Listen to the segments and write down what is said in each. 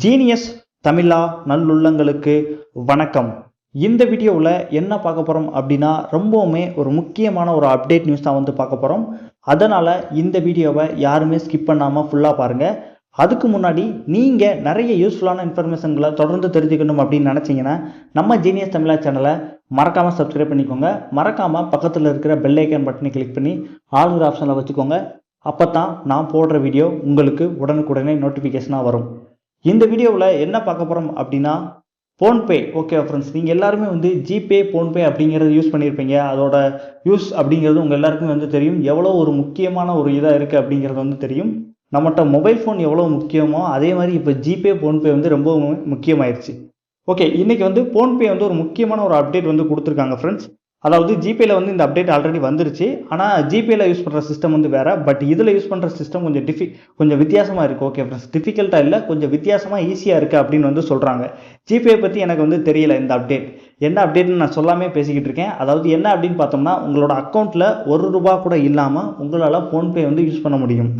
Genius தமிழா நல்லுள்ளங்களுக்கு வணக்கம். இந்த வீடியோவில் என்ன பார்க்க போகிறோம் அப்படின்னா ரொம்பவுமே ஒரு முக்கியமான ஒரு அப்டேட் நியூஸ் தான் வந்து பார்க்க போகிறோம் அதனால் இந்த வீடியோவை யாருமே ஸ்கிப் பண்ணாமல் ஃபுல்லாக பாருங்கள் அதுக்கு முன்னாடி நீங்கள் நிறைய யூஸ்ஃபுல்லான இன்ஃபர்மேஷன்களை தொடர்ந்து தெரிஞ்சுக்கணும் அப்படின்னு நினச்சிங்கன்னா நம்ம ஜீனியஸ் தமிழா சேனலை மறக்காமல் சப்ஸ்கிரைப் பண்ணிக்கோங்க. மறக்காமல் பக்கத்தில் இருக்கிற பெல் ஐக்கன் பட்டனை கிளிக் பண்ணி ஆளுங்கிற ஆப்ஷனில் வச்சுக்கோங்க. அப்போ தான் நான் போடுற வீடியோ உங்களுக்கு உடனுக்குடனே நோட்டிஃபிகேஷனாக வரும். இந்த வீடியோவில் என்ன பார்க்க போகிறோம் அப்படின்னா ஃபோன்பே ஓகே ஃப்ரெண்ட்ஸ் நீங்கள் எல்லாருமே வந்து ஜிபே ஃபோன்பே அப்படிங்கிறது யூஸ் பண்ணியிருப்பீங்க அதோட யூஸ் அப்படிங்கிறது உங்கள் எல்லாருக்குமே வந்து தெரியும். எவ்வளோ ஒரு முக்கியமான ஒரு இதாக இருக்குது அப்படிங்கிறது வந்து தெரியும். நம்மகிட்ட மொபைல் ஃபோன் எவ்வளோ முக்கியமோ அதே மாதிரி இப்போ ஜிபே ஃபோன்பே வந்து ரொம்ப முக்கியமாயிருச்சு. ஓகே இன்றைக்கி வந்து ஃபோன்பே வந்து ஒரு முக்கியமான ஒரு அப்டேட் வந்து கொடுத்துருக்காங்க ஃப்ரெண்ட்ஸ் அதாவது ஜிபேல வந்து இந்த அப்டேட் ஆல்ரெடி வந்துருச்சு. ஆனால் ஜிபேல யூஸ் பண்ணுற சிஸ்டம் வந்து வேறு. பட் இதில் யூஸ் பண்ணுற சிஸ்டம் கொஞ்சம் டிஃபி கொஞ்சம் வித்தியாசமாக இருக்குது ஓகே ஃப்ரெண்ட்ஸ் டிஃபிகல்ட்டாக இல்லை கொஞ்சம் வித்தியாசமாக ஈஸியாக இருக்குது அப்படின்னு வந்து சொல்கிறாங்க ஜிபே பற்றி எனக்கு வந்து தெரியல இந்த அப்டேட் என்ன அப்டேட்னு நான் சொல்லாமே பேசிக்கிட்டு இருக்கேன். அதாவது என்ன அப்படின்னு பார்த்தோம்னா உங்களோட அக்கௌண்ட்டில் ஒரு ரூபா கூட இல்லாமல் உங்களால் ஃபோன்பே வந்து யூஸ் பண்ண முடியும்.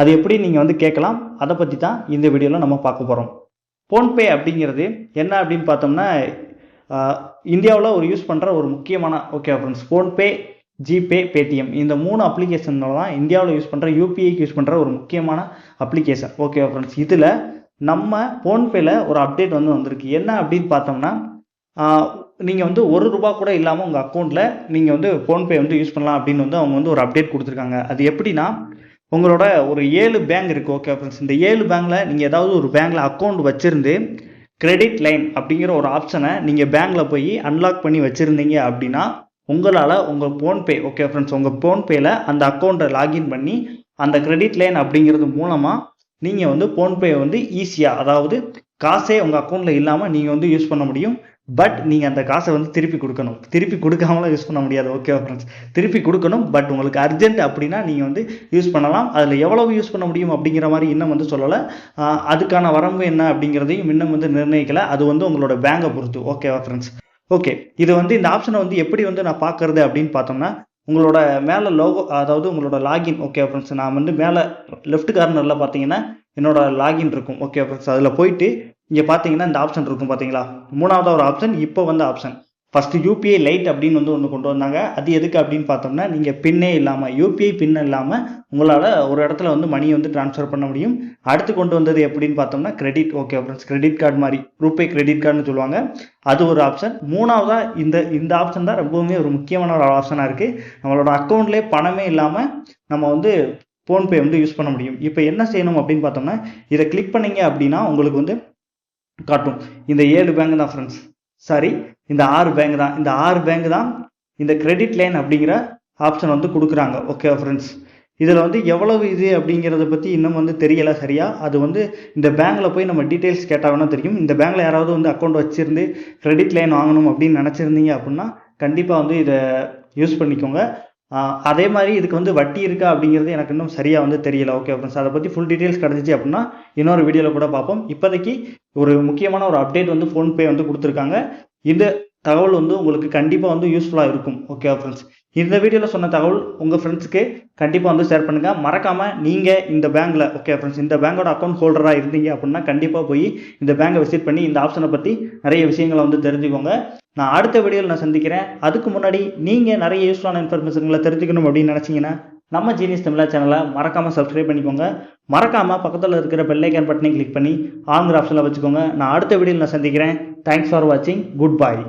அது எப்படி நீங்கள் வந்து கேட்கலாம்? அதை பற்றி தான் இந்த வீடியோவில் நம்ம பார்க்க போகிறோம் ஃபோன்பே அப்படிங்கிறது என்ன அப்படின்னு பார்த்தோம்னா இந்தியாவில் ஒரு யூஸ் பண்ணுற ஒரு முக்கியமான okay friends PhonePe GPay Paytm இந்த மூணு அப்ளிகேஷனில் தான் இந்தியாவில் யூஸ் பண்ணுற யூபிஐக்கு யூஸ் பண்ணுற ஒரு முக்கியமான அப்ளிகேஷன் ஓகே ஃப்ரெண்ட்ஸ் இதில் நம்ம ஃபோன்பேல ஒரு அப்டேட் வந்து வந்திருக்கு. என்ன அப்படின்னு பார்த்தோம்னா நீங்கள் வந்து ஒரு ரூபா கூட இல்லாமல் உங்கள் அக்கௌண்ட்டில் நீங்கள் வந்து ஃபோன்பே வந்து யூஸ் பண்ணலாம் அப்படின்னு வந்து அவங்க வந்து ஒரு அப்டேட் கொடுத்துருக்காங்க. அது எப்படின்னா உங்களோட ஒரு ஏழு பேங்க் இருக்குது ஓகே ஃப்ரெண்ட்ஸ் இந்த ஏழு பேங்கில் நீங்கள் ஏதாவது ஒரு பேங்கில் அக்கௌண்ட் வச்சுருந்து கிரெடிட் லைன் அப்படிங்கிற ஒரு ஆப்ஷனை நீங்கள் பேங்க்கில் போய் அன்லாக் பண்ணி வச்சுருந்தீங்க அப்படின்னா உங்களால் உங்கள் ஃபோன்பே ஓகே ஃப்ரெண்ட்ஸ் உங்கள் ஃபோன்பேயில் அந்த அக்கௌண்ட்டை லாகின் பண்ணி அந்த கிரெடிட் லைன் அப்படிங்கிறது மூலமாக நீங்கள் வந்து ஃபோன்பே வந்து ஈஸியாக அதாவது காசே உங்கள் அக்கௌண்ட்டில் இல்லாமல் நீங்கள் வந்து யூஸ் பண்ண முடியும். பட் நீங்கள் அந்த காசை வந்து திருப்பி கொடுக்கணும். திருப்பி கொடுக்காமலாம் யூஸ் பண்ண முடியாது. ஓகேவா ஃப்ரெண்ட்ஸ் திருப்பி கொடுக்கணும் பட் உங்களுக்கு அர்ஜென்ட் அப்படின்னா நீங்கள் வந்து யூஸ் பண்ணலாம். அதில் எவ்வளவு யூஸ் பண்ண முடியும் அப்படிங்கிற மாதிரி இன்னும் வந்து சொல்லலை. அதுக்கான வரம்பு என்ன அப்படிங்கிறதையும் இன்னும் வந்து நிர்ணயிக்கலை. அது வந்து உங்களோட பேங்கை பொறுத்து. ஓகேவா ஃப்ரெண்ட்ஸ் ஓகே இது வந்து இந்த ஆப்ஷனை வந்து எப்படி வந்து நான் பார்க்கறது அப்படின்னு பார்த்தோம்னா உங்களோட மேலே லோகோ அதாவது உங்களோட லாகின் ஓகே ஃப்ரெண்ட்ஸ் நான் வந்து மேலே லெஃப்ட் கார்னரில் பார்த்தீங்கன்னா என்னோட லாகின் இருக்கும். ஓகே ஃப்ரெண்ட்ஸ் அதில் போயிட்டு இங்கே பார்த்தீங்கன்னா இந்த ஆப்ஷன் இருக்கும் பார்த்தீங்களா மூணாவது ஒரு ஆப்ஷன் இப்போ வந்து ஆப்ஷன் ஃபஸ்ட்டு யூபிஐ லைட் அப்படின்னு வந்து ஒன்று கொண்டு வந்தாங்க. அது எதுக்கு அப்படின்னு பார்த்தோம்னா நீங்கள் பின்னே இல்லாமல் யூபிஐ பின் இல்லாமல் உங்களால் ஒரு இடத்துல வந்து மணியை வந்து ட்ரான்ஸ்ஃபர் பண்ண முடியும். அடுத்து கொண்டு வந்தது எப்படின்னு பார்த்தோம்னா credit okay friends credit card மாதிரி ரூபே கிரெடிட் கார்டுன்னு சொல்லுவாங்க. அது ஒரு ஆப்ஷன் மூணாவதாக இந்த இந்த ஆப்ஷன் தான் ரொம்பவுமே ஒரு முக்கியமான ஒரு ஆப்ஷனாக இருக்குது நம்மளோட அக்கௌண்ட்லேயே பணமே இல்லாமல் நம்ம வந்து ஃபோன்பே வந்து யூஸ் பண்ண முடியும். இப்போ என்ன செய்யணும் அப்படின்னு பார்த்தோம்னா இதை கிளிக் பண்ணீங்க அப்படின்னா உங்களுக்கு வந்து காட்டும். இந்த ஏழு பேங்க் தான் ஃப்ரெண்ட்ஸ் சாரி இந்த ஆறு பேங்க் தான். இந்த ஆறு பேங்க் தான் இந்த கிரெடிட் லைன் அப்படிங்கிற ஆப்ஷன் வந்து கொடுக்குறாங்க. ஓகே ஃப்ரெண்ட்ஸ் இதில் வந்து எவ்வளவு இது அப்படிங்கிறத பற்றி இன்னும் வந்து தெரியலை சரியா? அது வந்து இந்த பேங்க்கில் போய் நம்ம டீட்டெயில்ஸ் கேட்டால் வேணால் தெரியும். இந்த பேங்க்கில் யாராவது வந்து அக்கௌண்ட் வச்சுருந்து கிரெடிட் லைன் வாங்கணும் அப்படின்னு நினச்சிருந்தீங்க அப்படின்னா கண்டிப்பாக வந்து இதை யூஸ் பண்ணிக்கோங்க. அதே மாதிரி இதுக்கு வந்து வட்டி இருக்கா அப்படிங்கிறது எனக்கு இன்னும் சரியாக வந்து தெரியல. ஓகே ஃப்ரெண்ட்ஸ் அதை பற்றி ஃபுல் டீட்டெயில்ஸ் கிடச்சிச்சு அப்படின்னா இன்னொரு வீடியோவில் கூட பார்ப்போம். இப்போதைக்கு ஒரு முக்கியமான ஒரு அப்டேட் வந்து ஃபோன்பே வந்து கொடுத்துருக்காங்க. இந்த தகவல் வந்து உங்களுக்கு கண்டிப்பாக வந்து யூஸ்ஃபுல்லாக இருக்கும். ஓகே ஃப்ரெண்ட்ஸ் இந்த வீடியோவில் சொன்ன தகவல் உங்கள் ஃப்ரெண்ட்ஸுக்கு கண்டிப்பாக வந்து ஷேர் பண்ணுங்கள் மறக்காமல் நீங்கள் இந்த பேங்க்கில் ஓகே ஃப்ரெண்ட்ஸ் இந்த பேங்கோட அக்கௌண்ட் ஹோல்டராக இருந்தீங்க அப்படின்னா கண்டிப்பாக போய் இந்த பேங்கை விசிட் பண்ணி இந்த ஆப்ஷனை பற்றி நிறைய விஷயங்களை வந்து தெரிஞ்சுக்கோங்க. நான் அடுத்த வீடியோவில் நான் சந்திக்கிறேன். அதுக்கு முன்னாடி நீங்கள் நிறைய யூஸ்ஃபுல்லான இன்ஃபர்மேஷன்களை தெரிஞ்சுக்கணும் அப்படின்னு நினச்சிங்கன்னா நம்ம ஜீனியஸ் தமிழா சேனலை மறக்காமல் சப்ஸ்கிரைப் பண்ணிக்கோங்க. மறக்காமல் பக்கத்தில் இருக்கிற பெல்லைக்கன் பட்டனை கிளிக் பண்ணி ஆங்கிற ஆப்ஷனில் வச்சுக்கோங்க. நான் அடுத்த வீடியோவில் நான் சந்திக்கிறேன். தேங்க்ஸ் ஃபார் வாட்சிங் குட் பாய்